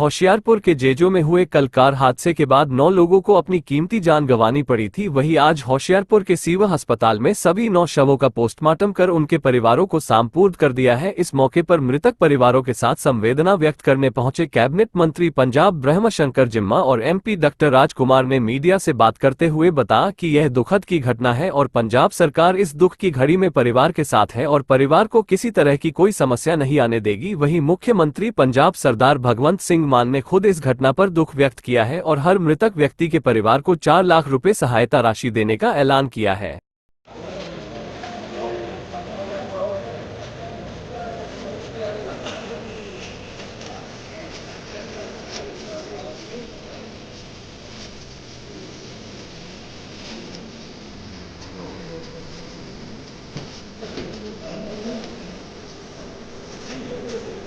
होशियारपुर के जेजो में हुए कल कार हादसे के बाद नौ लोगों को अपनी कीमती जान गंवानी पड़ी थी। वहीं आज होशियारपुर के सीवा अस्पताल में सभी नौ शवों का पोस्टमार्टम कर उनके परिवारों को सांपूर्द कर दिया है। इस मौके पर मृतक परिवारों के साथ संवेदना व्यक्त करने पहुँचे कैबिनेट मंत्री पंजाब ब्रह्म शंकर जिम्मा और एमपी डॉक्टर राजकुमार ने मीडिया से बात करते हुए बताया कि यह दुखद की घटना है और पंजाब सरकार इस दुख की घड़ी में परिवार के साथ है और परिवार को किसी तरह की कोई समस्या नहीं आने देगी। वहीं मुख्यमंत्री पंजाब सरदार भगवंत सिंह मान ने खुद इस घटना पर दुख व्यक्त किया है और हर मृतक व्यक्ति के परिवार को चार लाख रुपए सहायता राशि देने का ऐलान किया है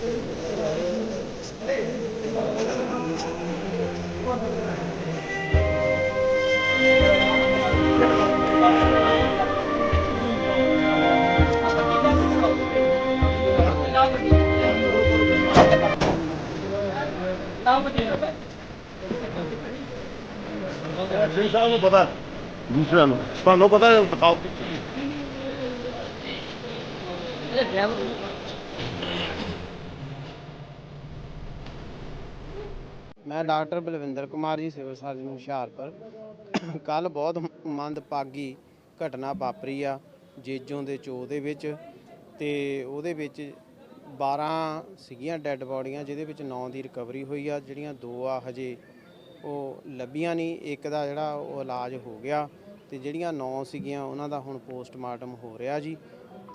Thank you. ਨੂੰ ਪਤਾ ਦੂਸਰਿਆਂ ਨੂੰ ਤੁਹਾਨੂੰ ਪਤਾ ਹੈ, ਬਤਾਓ ਮੈਂ doctor Balwinder Kumar ji, civil surgeon Hoshiarpur. ਕੱਲ ਬਹੁਤ ਮੰਦਭਾਗੀ ਘਟਨਾ ਵਾਪਰੀ ਆ, ਜੇਜੋਂ ਦੇ ਚੋ ਦੇ ਵਿੱਚ। ਤੇ ਉਹਦੇ ਵਿੱਚ 12 ਸੀਗੀਆਂ ਡੈੱਡ ਬੋਡੀਆਂ, ਜਿਹਦੇ ਵਿੱਚ 9 ਦੀ ਰਿਕਵਰੀ ਹੋਈ ਆ, ਜਿਹੜੀਆਂ ਦੋ ਆ ਹਜੇ ਉਹ ਲੱਭੀਆਂ ਨਹੀਂ। ਇੱਕ ਦਾ ਜਿਹੜਾ ਉਹ ਇਲਾਜ ਹੋ ਗਿਆ ਤੇ ਜਿਹੜੀਆਂ 9 ਸੀਗੀਆਂ, ਉਹਨਾਂ ਦਾ ਹੁਣ ਪੋਸਟਮਾਰਟਮ ਹੋ ਰਿਹਾ ਜੀ।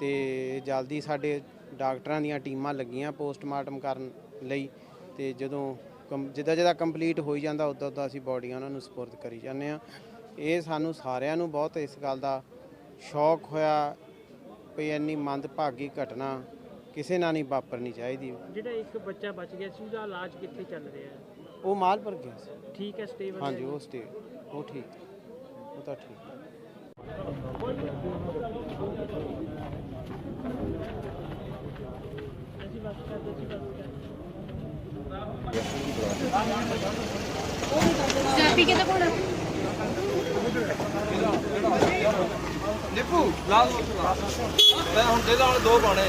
ਤੇ ਜਲਦੀ ਸਾਡੇ ਡਾਕਟਰਾਂ ਦੀਆਂ ਟੀਮਾਂ ਲੱਗੀਆਂ ਪੋਸਟਮਾਰਟਮ ਕਰਨ ਲਈ ਤੇ ਜਦੋਂ ਕੰਪ- ਜਿੱਦਾਂ ਜਿੱਦਾਂ ਕੰਪਲੀਟ ਹੋਈ ਜਾਂਦਾ ਉਦੋਂ ਉਦੋਂ ਅਸੀਂ ਬੋਡੀਆਂ ਉਹਨਾਂ ਨੂੰ ਸਪੁਰਦ ਕਰੀ ਜਾਂਦੇ ਆ ਇਹ ਸਾਨੂੰ ਸਾਰਿਆਂ ਨੂੰ ਬਹੁਤ ਇਸ ਗੱਲ ਦਾ ਸ਼ੌਕ ਹੋਇਆ ਵੀ ਇੰਨੀ ਮੰਦਭਾਗੀ ਘਟਨਾ ਕਿਸੇ ਨਾਲ ਨਹੀਂ ਵਾਪਰਨੀ ਚਾਹੀਦੀ। ਜਿਹੜਾ ਇੱਕ ਬੱਚਾ ਬਚ ਗਿਆ ਸੀ ਉਹਦਾ ਇਲਾਜ ਕਿੱਥੇ ਚੱਲ ਰਿਹਾ ਹੈ? ਉਹ ਮਾਲਪੁਰ ਗਿਆ ਸੀ। ਠੀਕ ਹੈ ਸਟੇਬਲ ਹਾਂਜੀ ਉਹ ਸਟੇ ਉਹ ਠੀਕ ਉਹ ਤਾਂ ਠੀਕ। ਹੈ। ਜਾਪੀ ਕਿਤੇ ਕੋਣ ਨਿੱਪੂ ਮੈਂ ਹੁਣ ਦੇ ਲਾ ਦੋ ਪਾਣੇ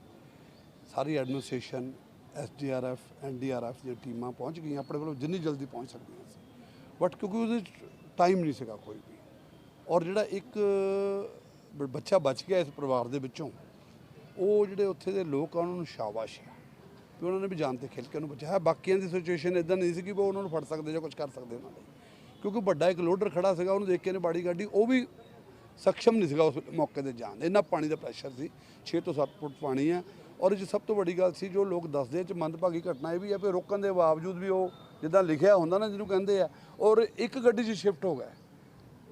ਸਾਰੀ ਐਡਮਿਨਿਸਟ੍ਰੇਸ਼ਨ ਐਸਡੀਆਰਐਫ ਐਨਡੀਆਰਐਫ ਦੀਆਂ ਟੀਮਾਂ ਪਹੁੰਚ ਗਈਆਂ, ਆਪਣੇ ਵੱਲੋਂ ਜਿੰਨੀ ਜਲਦੀ ਪਹੁੰਚ ਸਕਦੀਆਂ ਸੀ। ਬਟ ਕਿਉਂਕਿ ਉਹਦੇ ਟਾਈਮ ਨਹੀਂ ਸੀਗਾ ਕੋਈ ਵੀ। ਔਰ ਜਿਹੜਾ ਇੱਕ ਬ- ਬੱਚਾ ਬਚ ਗਿਆ ਇਸ ਪਰਿਵਾਰ ਦੇ ਵਿੱਚੋਂ, ਉਹ ਜਿਹੜੇ ਉੱਥੇ ਦੇ ਲੋਕ ਆ, ਉਹਨਾਂ ਨੂੰ ਸ਼ਾਬਾਸ਼ ਹੈ ਵੀ ਉਹਨਾਂ ਨੇ ਵੀ ਜਾਨ ਤੇ ਖੇਲ ਕੇ ਉਹਨੂੰ ਬਚਾਇਆ ਬਾਕੀਆਂ ਦੀ ਸਿਚੁਏਸ਼ਨ ਇਦਾਂ ਨਹੀਂ ਸੀ ਕਿ ਉਹ ਉਹਨਾਂ ਨੂੰ ਫੜ ਸਕਦੇ ਜਾਂ ਕੁਝ ਕਰ ਸਕਦੇ ਉਹਨਾਂ ਲਈ? ਕਿਉਂਕਿ ਵੱਡਾ ਇੱਕ ਲੋਡਰ ਖੜਾ ਸੀਗਾ, ਉਹਨੂੰ ਦੇਖ ਕੇ ਨੇ ਬਾੜੀ ਗੱਡੀ, ਉਹ ਵੀ ਸક્ષਮ ਨਹੀਂ ਸੀਗਾ ਉਸ ਮੌਕੇ ਤੇ ਜਾਣ ਇੰਨਾ ਪਾਣੀ ਦਾ ਪ੍ਰੈਸ਼ਰ ਸੀ 6 ਤੋਂ 7 ਫੁੱਟ ਪਾਣੀ ਹੈ ਔਰ ਇਹ 'ਚ ਸਭ ਤੋਂ ਵੱਡੀ ਗੱਲ ਸੀ ਜੋ ਲੋਕ ਦੱਸਦੇ ਆ ਚ ਮੰਦਭਾਗੀ ਘਟਨਾ ਇਹ ਵੀ ਹੈ ਵੀ ਰੋਕਣ ਦੇ ਬਾਵਜੂਦ ਵੀ ਉਹ ਜਿੱਦਾਂ ਲਿਖਿਆ ਹੁੰਦਾ ਨਾ ਜਿਹਨੂੰ ਕਹਿੰਦੇ ਆ, ਔਰ ਇੱਕ ਗੱਡੀ 'ਚ ਸ਼ਿਫਟ ਹੋ ਗਏ।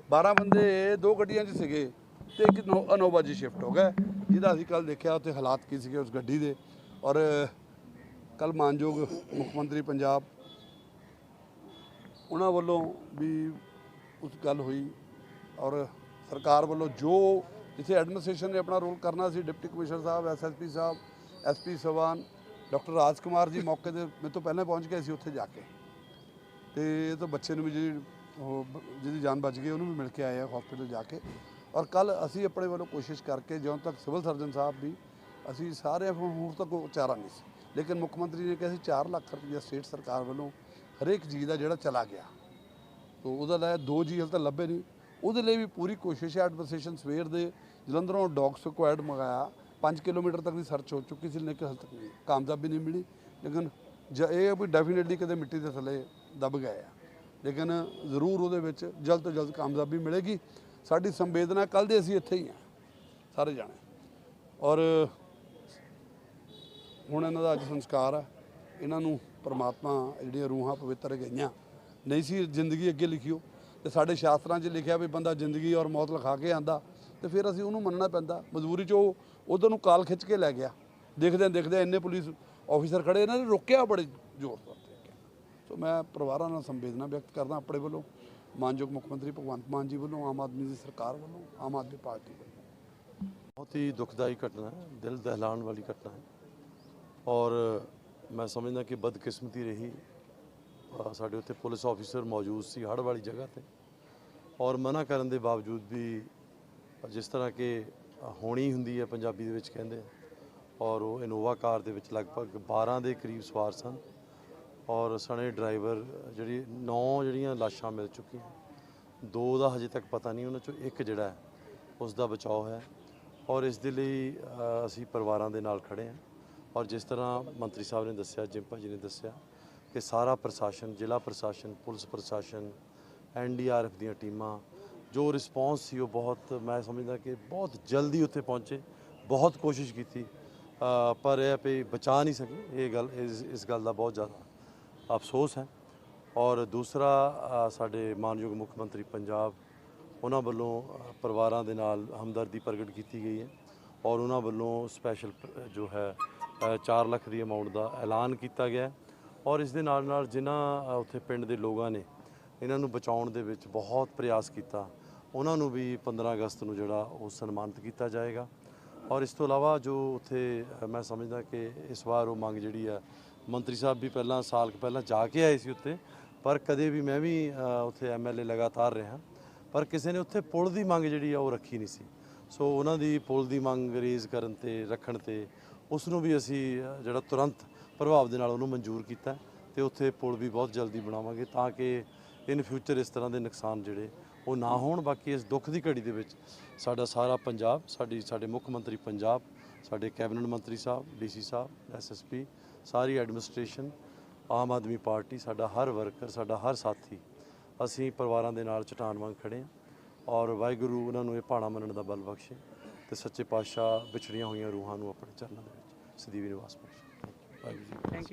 12 ਬੰਦੇ, ਦੋ ਗੱਡੀਆਂ 'ਚ ਸੀਗੇ ਤੇ ਇੱਕ ਅਨੋਵਾ 'ਚ ਸ਼ਿਫਟ ਹੋ ਗਏ। ਜਿਹਦਾ ਅਸੀਂ ਕੱਲ ਦੇਖਿਆ ਉੱਥੇ ਹਾਲਾਤ ਕੀ ਸੀਗੇ ਉਸ ਗੱਡੀ ਦੇ। ਔਰ ਕੱਲ ਮਾਨਯੋਗ ਮੁੱਖ ਮੰਤਰੀ ਪੰਜਾਬ, ਉਹਨਾਂ ਵੱਲੋਂ ਵੀ ਉਸ ਗੱਲ ਹੋਈ। ਔਰ ਸਰਕਾਰ ਵੱਲੋਂ ਜੋ ਜਿੱਥੇ ਐਡਮਿਨਿਸਟ੍ਰੇਸ਼ਨ ਨੇ ਆਪਣਾ ਰੋਲ ਕਰਨਾ ਸੀ, ਡਿਪਟੀ ਕਮਿਸ਼ਨਰ ਸਾਹਿਬ ਐਸਐਸਪੀ ਸਾਹਿਬ ਐਸਪੀ ਸਵਾਨ, ਡਾਕਟਰ ਰਾਜ ਕੁਮਾਰ ਜੀ ਮੌਕੇ ਤੇ ਮੇਰੇ ਤੋਂ ਪਹਿਲਾਂ ਪਹੁੰਚ ਗਏ ਸੀ ਉੱਥੇ ਜਾ ਕੇ। ਤੇ ਇਹ ਤਾਂ ਬੱਚੇ ਨੂੰ ਵੀ ਜਿਹੜੀ ਉਹ ਜਿਹਦੀ ਜਾਨ ਬਚ ਗਈ, ਉਹਨੂੰ ਵੀ ਮਿਲ ਕੇ ਆਏ ਆ ਹਸਪੀਟਲ ਜਾ ਕੇ। ਔਰ ਕੱਲ ਅਸੀਂ ਆਪਣੇ ਵੱਲੋਂ ਕੋਸ਼ਿਸ਼ ਕਰਕੇ ਜਦੋਂ ਤੱਕ ਸਿਵਲ ਸਰਜਨ ਸਾਹਿਬ ਵੀ, ਅਸੀਂ ਸਾਰੇ ਹੁਣ ਤੱਕ ਕੋਈ ਨਹੀਂ ਸੀ। ਲੇਕਿਨ ਮੁੱਖ ਮੰਤਰੀ ਨੇ ਕਿਹਾ ਸੀ 4 ਲੱਖ ਰੁਪਈਆ ਸਟੇਟ ਸਰਕਾਰ ਵੱਲੋਂ ਹਰੇਕ ਜੀ ਦਾ ਜਿਹੜਾ ਚਲਾ ਗਿਆ। ਤੋ ਉਹਦਾ ਲੈ ਦੋ ਜੀ ਹਲ ਤਾਂ ਲੱਭੇ ਨਹੀਂ। ਉਹਦੇ ਲਈ ਵੀ ਪੂਰੀ ਕੋਸ਼ਿਸ਼ ਹੈ ਐਡਮਿਨਿਸਟ੍ਰੇਸ਼ਨ ਸਵੇਰ ਦੇ ਜਲੰਧਰੋਂ ਡੌਗ ਸਕੁਐਡ ਮੰਗਾਇਆ। 5 ਕਿਲੋਮੀਟਰ ਤੱਕ ਦੀ ਸਰਚ ਹੋ ਚੁੱਕੀ ਸੀ, ਲੇਕਿਨ ਹਾਲ ਤੱਕ ਨਹੀਂ ਕਾਮਯਾਬੀ ਨਹੀਂ ਮਿਲੀ। ਲੇਕਿਨ ਜ ਇਹ ਆ ਵੀ ਡੈਫੀਨਿਟਲੀ ਕਦੇ ਮਿੱਟੀ ਦੇ ਥੱਲੇ ਦਬ ਗਏ ਆ। ਲੇਕਿਨ ਜ਼ਰੂਰ ਉਹਦੇ ਵਿੱਚ ਜਲਦ ਤੋਂ ਜਲਦ ਕਾਮਯਾਬੀ ਮਿਲੇਗੀ। ਸਾਡੀ ਸੰਵੇਦਨਾ ਕੱਲ ਦੇ ਅਸੀਂ ਇੱਥੇ ਹੀ ਆ, ਸਾਰੇ ਜਾਣੇ। ਔਰ ਹੁਣ ਇਹਨਾਂ ਦਾ ਅੱਜ ਸੰਸਕਾਰ ਆ। ਇਹਨਾਂ ਨੂੰ ਪਰਮਾਤਮਾ ਜਿਹੜੀਆਂ ਰੂਹਾਂ ਪਵਿੱਤਰ ਗਈਆਂ। ਨਹੀਂ ਸੀ ਜ਼ਿੰਦਗੀ ਅੱਗੇ ਲਿਖਿਓ ਤੇ ਸਾਡੇ ਸ਼ਾਸਤਰਾਂ 'ਚ ਲਿਖਿਆ ਵੀ ਬੰਦਾ ਜ਼ਿੰਦਗੀ ਔਰ ਮੌਤ ਲਿਖਾ ਕੇ ਆਂਦਾ। ਤੇ ਫਿਰ ਅਸੀਂ ਉਹਨੂੰ ਮੰਨਣਾ ਪੈਂਦਾ। ਮਜਬੂਰੀ 'ਚ ਉਹ ਉਧਰ ਨੂੰ ਕਾਲ ਖਿੱਚ ਕੇ ਲੈ ਗਿਆ। ਦੇਖਦੇ ਦੇਖਦੇ ਇੰਨੇ ਪੁਲਿਸ ਆਫੀਸਰ ਖੜੇ ਇਹਨਾਂ ਨੇ, ਰੋਕਿਆ ਬੜੇ ਜ਼ੋਰ ਤੌਰ ਸੋ ਮੈਂ ਪਰਿਵਾਰਾਂ ਨਾਲ ਸੰਵੇਦਨਾ ਵਿਅਕਤ ਕਰਦਾ ਆਪਣੇ ਵੱਲੋਂ। ਮਾਨਯੋਗ ਮੁੱਖ ਮੰਤਰੀ ਭਗਵੰਤ ਮਾਨ ਜੀ ਵੱਲੋਂ, ਆਮ ਆਦਮੀ ਦੀ ਸਰਕਾਰ ਵੱਲੋਂ, ਆਮ ਆਦਮੀ ਪਾਰਟੀ ਵੱਲੋਂ। ਬਹੁਤ ਹੀ ਦੁਖਦਾਈ ਘਟਨਾ ਹੈ, ਦਿਲ ਦਹਿਲਾਉਣ ਵਾਲੀ ਘਟਨਾ ਹੈ। ਔਰ ਮੈਂ ਸਮਝਦਾ ਕਿ ਬਦਕਿਸਮਤੀ ਰਹੀ ਸਾਡੇ ਉੱਥੇ ਪੁਲਿਸ ਆਫੀਸਰ ਮੌਜੂਦ ਸੀ ਹੜ੍ਹ ਵਾਲੀ ਜਗ੍ਹਾ ਤੇ। ਔਰ ਮਨਾ ਕਰਨ ਦੇ ਬਾਵਜੂਦ ਵੀ ਜਿਸ ਤਰ੍ਹਾਂ ਕਿ ਹੋਣੀ ਹੁੰਦੀ ਹੈ ਪੰਜਾਬੀ ਦੇ ਵਿੱਚ ਕਹਿੰਦੇ ਔਰ ਉਹ ਇਨੋਵਾ ਕਾਰ ਦੇ ਵਿੱਚ ਲਗਭਗ 12 ਦੇ ਕਰੀਬ ਸਵਾਰ ਸਨ, ਔਰ ਸਣੇ ਡਰਾਈਵਰ ਜਿਹੜੀ 9 ਜਿਹੜੀਆਂ ਲਾਸ਼ਾਂ ਮਿਲ ਚੁੱਕੀਆਂ, ਦੋ ਦਾ ਹਜੇ ਤੱਕ ਪਤਾ ਨਹੀਂ ਉਹਨਾਂ ਚੋਂ ਇੱਕ ਜਿਹੜਾ ਉਸ ਦਾ ਬਚਾਅ ਹੈ ਔਰ ਇਸ ਦੇ ਲਈ ਅਸੀਂ ਪਰਿਵਾਰਾਂ ਦੇ ਨਾਲ ਖੜੇ ਹਾਂ, ਔਰ ਜਿਸ ਤਰ੍ਹਾਂ ਮੰਤਰੀ ਸਾਹਿਬ ਨੇ ਦੱਸਿਆ ਜਿੰਪਾ ਜੀ ਨੇ ਦੱਸਿਆ ਕਿ ਸਾਰਾ ਪ੍ਰਸ਼ਾਸਨ, ਜ਼ਿਲ੍ਹਾ ਪ੍ਰਸ਼ਾਸਨ, ਪੁਲਿਸ ਪ੍ਰਸ਼ਾਸਨ ਐਨਡੀਆਰਐਫ ਦੀਆਂ ਟੀਮਾਂ ਜੋ ਰਿਸਪੌਂਸ ਸੀ ਉਹ ਬਹੁਤ, ਮੈਂ ਸਮਝਦਾ ਕਿ ਬਹੁਤ ਜਲਦੀ ਉੱਥੇ ਪਹੁੰਚੇ, ਬਹੁਤ ਕੋਸ਼ਿਸ਼ ਕੀਤੀ ਪਰ ਇਹ ਆ ਬਚਾ ਨਹੀਂ ਸਕੇ, ਇਹ ਗੱਲ, ਇਸ ਇਸ ਗੱਲ ਦਾ ਬਹੁਤ ਜ਼ਿਆਦਾ ਅਫਸੋਸ ਹੈ। ਔਰ ਦੂਸਰਾ ਸਾਡੇ ਮਾਨਯੋਗ ਮੁੱਖ ਮੰਤਰੀ ਪੰਜਾਬ, ਉਹਨਾਂ ਵੱਲੋਂ ਪਰਿਵਾਰਾਂ ਦੇ ਨਾਲ ਹਮਦਰਦੀ ਪ੍ਰਗਟ ਕੀਤੀ ਗਈ ਹੈ ਔਰ ਉਹਨਾਂ ਵੱਲੋਂ ਸਪੈਸ਼ਲ ਜੋ ਹੈ 4 ਲੱਖ ਦੀ ਅਮਾਉਂਟ ਦਾ ਐਲਾਨ ਕੀਤਾ ਗਿਆ ਔਰ ਇਸ ਦੇ ਨਾਲ ਨਾਲ ਜਿਨ੍ਹਾਂ ਉੱਥੇ ਪਿੰਡ ਦੇ ਲੋਕਾਂ ਨੇ ਇਹਨਾਂ ਨੂੰ ਬਚਾਉਣ ਦੇ ਵਿੱਚ ਬਹੁਤ ਪ੍ਰਯਾਸ ਕੀਤਾ। ਉਹਨਾਂ ਨੂੰ ਵੀ 15 ਅਗਸਤ ਨੂੰ ਜਿਹੜਾ ਉਹ ਸਨਮਾਨਿਤ ਕੀਤਾ ਜਾਏਗਾ। ਔਰ ਇਸ ਤੋਂ ਇਲਾਵਾ ਜੋ ਉੱਥੇ ਮੈਂ ਸਮਝਦਾ ਕਿ ਇਸ ਵਾਰ ਉਹ ਮੰਗ ਜਿਹੜੀ ਆ ਮੰਤਰੀ ਸਾਹਿਬ ਵੀ ਪਹਿਲਾਂ ਸਾਲ ਕੁ ਪਹਿਲਾਂ ਜਾ ਕੇ ਆਏ ਸੀ ਉੱਤੇ ਪਰ ਕਦੇ ਵੀ ਮੈਂ ਵੀ ਅ, ਉੱਥੇ ਐਮਐਲਏ ਲਗਾਤਾਰ ਰਿਹਾ। ਪਰ ਕਿਸੇ ਨੇ ਉੱਥੇ ਪੁਲ ਦੀ ਮੰਗ ਜਿਹੜੀ ਆ ਉਹ ਰੱਖੀ ਨਹੀਂ ਸੀ। ਸੋ ਉਹਨਾਂ ਦੀ ਪੁਲ ਦੀ ਮੰਗ ਰੇਜ਼ ਕਰਨ ਤੇ ਰੱਖਣ ਤੇ ਉਸ ਨੂੰ ਵੀ ਅਸੀਂ ਜਿਹੜਾ ਤੁਰੰਤ ਪ੍ਰਭਾਵ ਦੇ ਨਾਲ ਉਹਨੂੰ ਮਨਜ਼ੂਰ ਕੀਤਾ। ਤੇ ਉੱਥੇ ਪੁਲ ਵੀ ਬਹੁਤ ਜਲਦੀ ਬਣਾਵਾਂਗੇ ਤਾਂ ਕਿ ਇਨ ਫਿਊਚਰ ਇਸ ਤਰ੍ਹਾਂ ਦੇ ਨੁਕਸਾਨ ਜਿਹੜੇ ਉਹ ਨਾ ਹੋਣ, ਬਾਕੀ ਇਸ ਦੁੱਖ ਦੀ ਘੜੀ ਦੇ ਵਿੱਚ ਸਾਡਾ ਸਾਰਾ ਪੰਜਾਬ, ਸਾਡੀ, ਸਾਡੇ ਮੁੱਖ ਮੰਤਰੀ ਪੰਜਾਬ, ਸਾਡੇ ਕੈਬਨਿਟ ਮੰਤਰੀ ਸਾਹਿਬ, ਡੀਸੀ ਸਾਹਿਬ ਐਸਐਸਪੀ ਸਾਰੀ ਐਡਮਿਨਿਸਟ੍ਰੇਸ਼ਨ, ਆਮ ਆਦਮੀ ਪਾਰਟੀ, ਸਾਡਾ ਹਰ ਵਰਕਰ, ਸਾਡਾ ਹਰ ਸਾਥੀ, ਅਸੀਂ ਪਰਿਵਾਰਾਂ ਦੇ ਨਾਲ ਚਟਾਨ ਵਾਂਗ ਖੜੇ ਹਾਂ ਔਰ ਵਾਹਿਗੁਰੂ ਉਹਨਾਂ ਨੂੰ ਇਹ ਭਾਣਾ ਮੰਨਣ ਦਾ ਬਲ ਬਖਸ਼ੇ ਤੇ ਸੱਚੇ ਪਾਤਸ਼ਾਹ ਵਿਛੜੀਆਂ ਹੋਈਆਂ ਰੂਹਾਂ ਨੂੰ ਆਪਣੇ ਚਰਨਾਂ ਦੇ ਵਿੱਚ, ਸਦੀਵੀ ਨਿਵਾਸ ਬਖਸ਼ੇ। Waheguru ji thank you